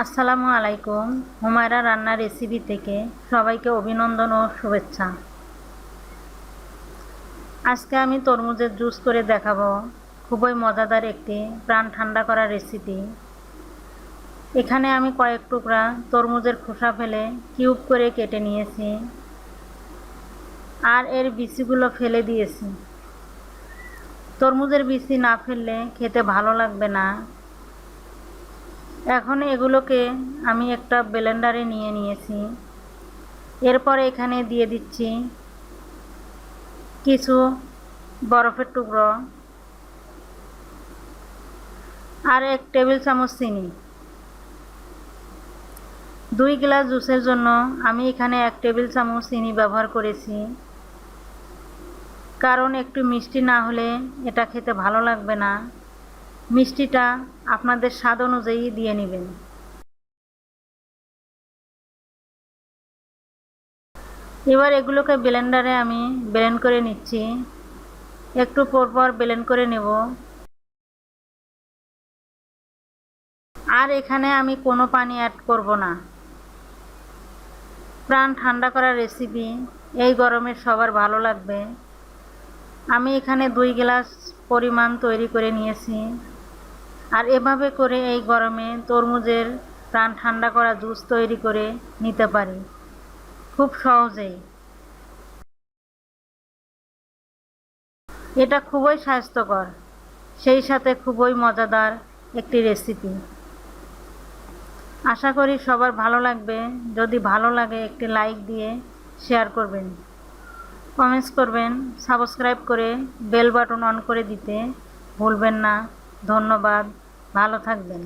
আসসালামু আলাইকুম। হুমায়রা রান্নার রেসিপি থেকে সবাইকে অভিনন্দন ও শুভেচ্ছা। আজকে আমি তরমুজের জুস করে দেখাবো। খুবই মজাদার একটি প্রাণ ঠান্ডা করা রেসিপি এখানে আমি কয়েক টুকরা তরমুজের খোসা ফেলে কিউব করে কেটে নিয়েছি। আর এর বিচিগুলো ফেলে দিয়েছি। তরমুজের বিচি না ফেললে খেতে ভালো লাগবে না। এখন এগুলোকে আমি একটা ব্লেন্ডারে নিয়ে নিয়েছি। এরপর এখানে দিয়ে দিচ্ছি কিছু বরফের টুকরো আর এক টেবিল চামচ চিনি। দুই গ্লাস জুসের জন্য আমি এখানে এক টেবিল চামচ চিনি ব্যবহার করেছি। কারণ একটু মিষ্টি না হলে এটা খেতে ভালো লাগবে না। মিষ্টিটা আপনাদের স্বাদ অনুযায়ী দিয়ে নেবেন। এবার এগুলোকে ব্লেন্ডারে আমি ব্লেন্ড করে নিচ্ছি। একটু পরপর ব্লেন্ড করে নেব। আর এখানে আমি কোনো পানি অ্যাড করব না। প্রাণ ঠান্ডা করার রেসিপি এই গরমে সবার ভালো লাগবে। আমি এখানে দুই গ্লাস পরিমাণ তৈরি করে নিয়েছি। আর এভাবে করে এই গরমে তরমুজের প্রাণ ঠান্ডা করা জুস তৈরি করে নিতে পারি। খুব সহজেই। এটা খুবই স্বাস্থ্যকর, সেই সাথে খুবই মজাদার একটি রেসিপি আশা করি সবার ভালো লাগবে। যদি ভালো লাগে একটি লাইক দিয়ে শেয়ার করবেন। কমেন্টস করবেন সাবস্ক্রাইব করে বেল বাটন অন করে দিতে ভুলবেন না। ধন্যবাদ ভালো থাকবেন।